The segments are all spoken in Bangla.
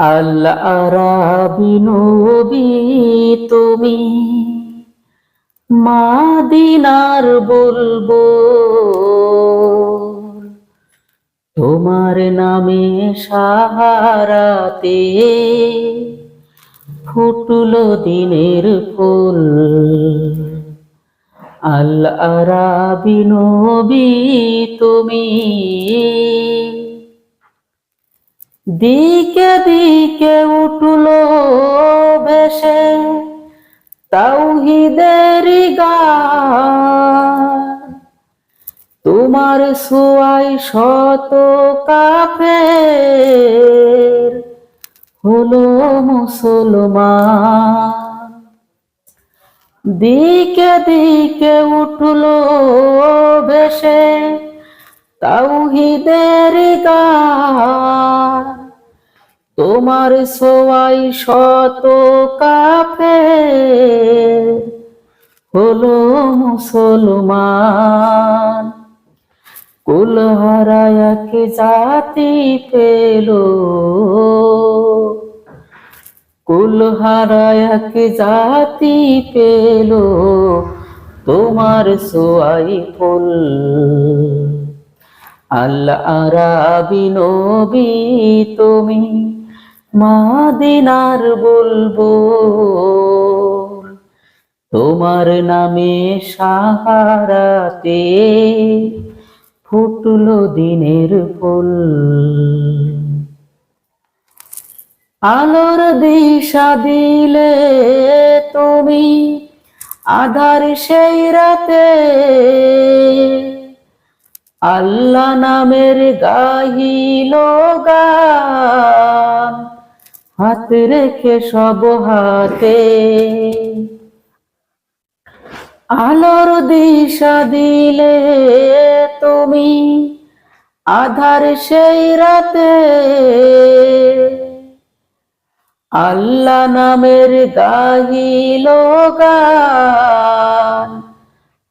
আল আরাবি নবী তুমি, মাদিনার বলব, তোমার নামে সাহারাতে ফুটলো দিনের ফুল। আল আরাবি নবী তুমি দিকে দিকে উঠল ভেসে তাওহিদের গান। তোমার সোয়াই শত কাফের হলো মুসলমান। দিকে দিকে উঠল তোমার সোয়াই শত কাফে হলো মুসলমান। কুল হারায়াক জাতি পেল। কুল হারায়াক জাতি পেল। তোমার সোয়াই ফুল। আল্লাহ আরাবি নবী তুমি মাদিনার বলব, তোমার নামে সাহারাতে ফুটলো দিনের ফুল। আলোর দিশা দিলে তুমি আধার সেই রাতে। আল্লাহ নামের গাহিল গান হাত রেখে সব হাতে। আলোর দিশা দিলে তুমি আধার সেই রাতে। আল্লাহ নামের গাহিল গান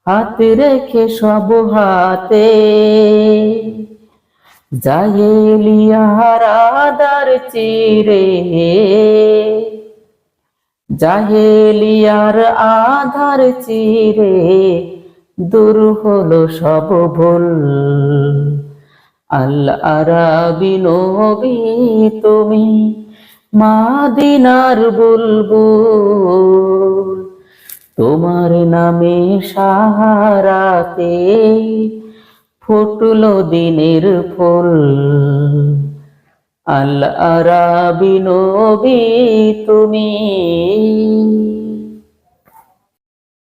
হাত রেখে সব হাতে। জাহেলিয়ার আদার চিরে। জাহেলিয়ার আধার চিরে, দূর হলো সব ভুল। আল্লাহ আরাবি নবী তুমি মাদিনার বুলবুল, তোমার নামে সাহারাতে ফুটল দিনের ফুল। আল আরাবি নবী তুমি।